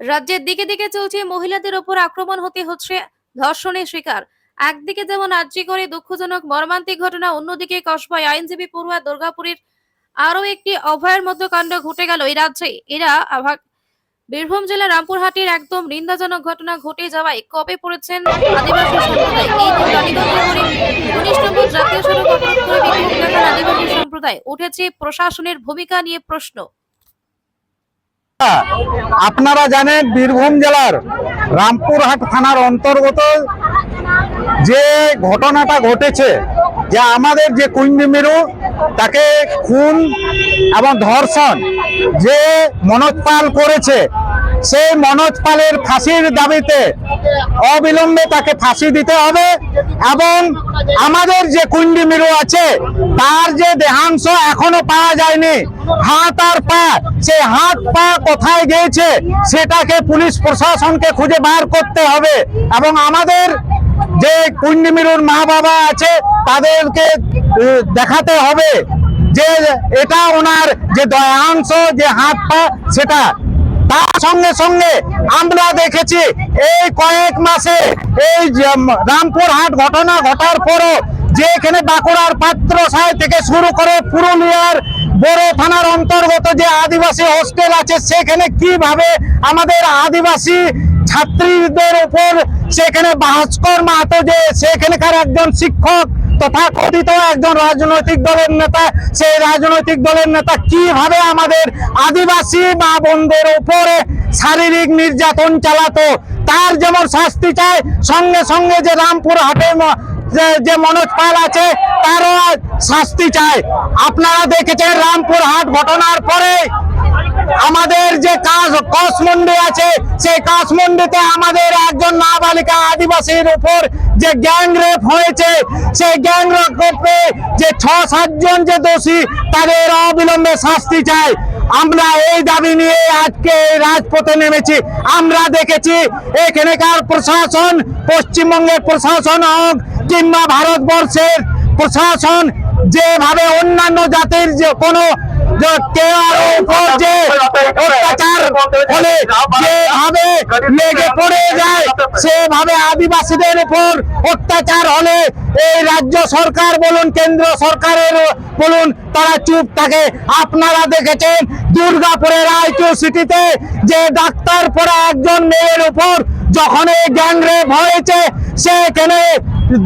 রাজ্যের দিকে দিকে চলছে মহিলাদের ওপর আক্রমণ হতে হচ্ছে ধর্ষণের শিকার। একদিকে যেমন আর্জি করে দুঃখজনক মর্মান্তিক ঘটনা, অন্যদিকে কসবায় আইনজীবী পড়ুয়া দুর্গাপুরের আরও একটি অভয়ের মতো কাণ্ড ঘটে গেল এই রাজ্যে। এরা আভা- বীরভূম জেলার রামপুরহাটের একদম নিন্দাজনক ঘটনা ঘটে যাওয়ায় কবে পড়েছেন আদিবাসী সম্প্রদায়? উনিশ নম্বর জাতীয় সড়ক আদিবাসী সম্প্রদায়। উঠেছে প্রশাসনের ভূমিকা নিয়ে প্রশ্ন। আপনারা জানেন বীরভূম জেলার রামপুরহাট থানার অন্তর্গত যে ঘটনাটা ঘটেছে, যে আমাদের যে কুইন্দি মেরু, তাকে খুন এবং ধর্ষণ যে মনোৎপাল করেছে সেই মনোজ পালের ফাঁসির দাবিতে অবিলম্বে তাকে ফাঁসি দিতে হবে এবং আমাদের যে কুন্ডি মিরু আছে, তার যে দেহাংশ এখনও পাওয়া যায়নি, হাত আর পা, সে হাত পা কোথায় গিয়েছে সেটাকে পুলিশ প্রশাসনকে খুঁজে বার করতে হবে এবং আমাদের যে কুন্ডি মিরুর মা বাবা আছে, তাদেরকে দেখাতে হবে যে এটা ওনার যে দয়াংশ যে হাত পা, সেটা তার সঙ্গে সঙ্গে আমরা দেখেছি এই কয়েক মাসে এই যে রামপুর হাট ঘটনা ঘটার পরও যে এখানে বাঁকুড়ার পাত্র সাহেব থেকে শুরু করে পুরুলিয়ার বড় থানার অন্তর্গত যে আদিবাসী হোস্টেল আছে, সেখানে কীভাবে আমাদের আদিবাসী ছাত্রীদের উপর সেখানে ভাস্কর মাহাতো যে সেখানকার একজন শিক্ষক তথা কথিত একজন রাজনৈতিক দলের নেতা, সেই রাজনৈতিক দলের নেতা কীভাবে আমাদের আদিবাসী মা বোনদের উপরে শারীরিক নির্যাতন চালাতো, তার যেমন শাস্তি চায়, সঙ্গে সঙ্গে যে রামপুর হাটে যে- মনোজ পাল আছে, তারও শাস্তি চায়। আপনারা দেখেছেন রামপুর হাট ঘটনার পরে কসমন্ডি আছে, সেই কাশমন্ডিতে আমাদের একজন নাবালিকা আদিবাসীর উপর যে গ্যাং রেপ হয়েছে, সেই গ্যাং রেপে যে ছ সাতজন যে দোষী, তাদের অবিলম্বে শাস্তি চাই। আমরা এই দাবি নিয়ে আজকে রাজপথে নেমেছি। আমরা দেখেছি এখানকার প্রশাসন, পশ্চিমবঙ্গের প্রশাসন হোক কিংবা ভারতবর্ষের প্রশাসন, যেভাবে অন্যান্য জাতির যে কোনো, যে কেয়ার উপর যে ফলে যেভাবে লেগে পড়ে যায় সেভাবে আদিবাসীদের উপর অত্যাচার হলে এই রাজ্য সরকার বলুন কেন্দ্র সরকারের বলুন তারা চুপ থাকে। আপনারা দেখেছেন দুর্গাপুরের আইকিউ সিটিতে যে ডাক্তার পড়া একজন মেয়ের উপর যখন এই গ্যাংরেপ হয়েছে সেখানে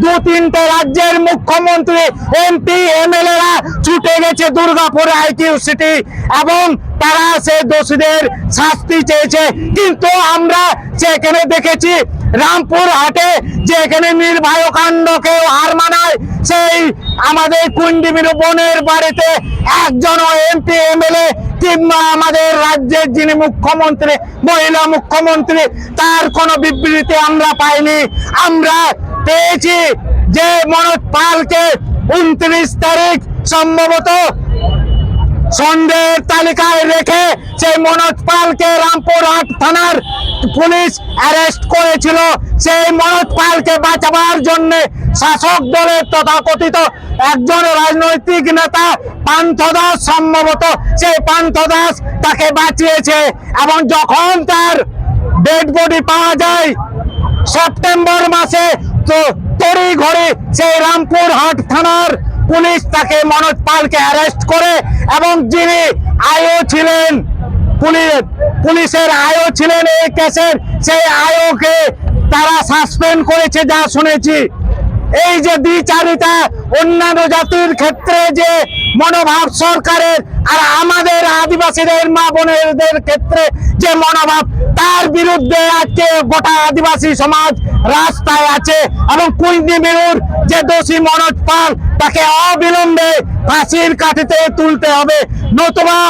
দু তিনটে রাজ্যের মুখ্যমন্ত্রী এমপি এমএলএরা ছুটে গেছে দুর্গাপুর আইকিউ সিটি এবং তারা সে দোষীদের শাস্তি চেয়েছে। কিন্তু আমরা সেখানে দেখেছি রামপুর হাটে, যেখানে নির্ভয় কাণ্ডকে হার মানায়, সেই আমাদের কুন্ডিমির বোনের বাড়িতে একজন এমপি, এমএলএ কিংবা আমাদের রাজ্যের যিনি মুখ্যমন্ত্রী, মহিলা মুখ্যমন্ত্রী, তার কোনো বিবৃতি আমরা পাইনি। আমরা পেয়েছি যে মনোজ পালকে উনত্রিশ তারিখ সম্ভবত সন্দেহের তালিকায় রেখে সেই মনোজ পালকে রামপুরহাট থানার পুলিশ অ্যারেস্ট করেছিল। সেই মনোজ পালকে বাঁচাবার জন্য শাসক দলের তথাকথিত একজন রাজনৈতিক নেতা পান্থ দাস সম্ভবত সেই পান্থ দাস তাকে বাঁচিয়েছে এবং যখন তার ডেড বডি পাওয়া যায়, সেপ্টেম্বর মাসে তো তড়ি ঘড়ি সেই রামপুর হাট থানার পুলিশ তাকে মনোজ পালকে অ্যারেস্ট করে এবং যিনি আয়ও ছিলেন পুলিশ পুলিশের আয়ও ছিলেন এই কেসের, সেই আয়োকে তারা সাসপেন্ড করেছে যা শুনেছি। এই যে দ্বিচারিতা, অন্যান্য জাতির ক্ষেত্রে যে মনোভাব সরকারের আর আমাদের আদিবাসীদের, মা বোনেদের ক্ষেত্রে যে মনোভাব, তার বিরুদ্ধে আজকে গোটা আদিবাসী সমাজ রাস্তায় আছে এবং কুইন্দি মিরুর যে দোষী মনোজ পাল, তাকে অবিলম্বে ফাঁসির কাঠিতে তুলতে হবে। নতুবা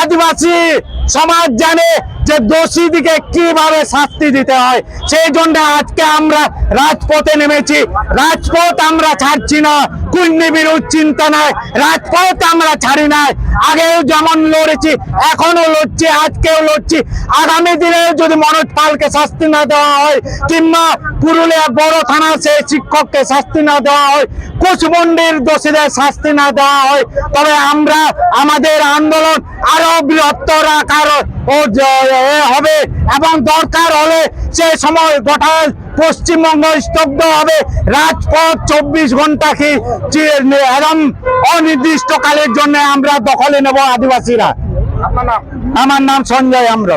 আদিবাসী সমাজ জানে যে দোষীদিকে কীভাবে শাস্তি দিতে হয়, সেই জন্য আজকে আমরা রাজপথে নেমেছি। রাজপথ আমরা ছাড়ছি না বিরোধ চিন্তা নাই। রাজপথ আমরা ছাড়ি নাই। আগেও যেমন লড়েছি এখনও লড়ছি, আজকেও লড়ছি। আগামী দিনে যদি মনোজ পালকে শাস্তি না দেওয়া হয়, কিংবা পুরুলিয়া বড় থানা সেই শিক্ষককে শাস্তি না দেওয়া হয় কুচমন্ডির দোষীদের শাস্তি না দেওয়া হয় তবে আমরা আমাদের আন্দোলন আরও বৃহত্তর আকার ও হবে এবং দরকার হলে সে সময় গোটা পশ্চিমবঙ্গ স্তব্ধ হবে। রাজপথ চব্বিশ ঘণ্টা কি চি- একদম অনির্দিষ্টকালের জন্য আমরা দখলে নেব আদিবাসীরা। আমার নাম সঞ্জয় আমরা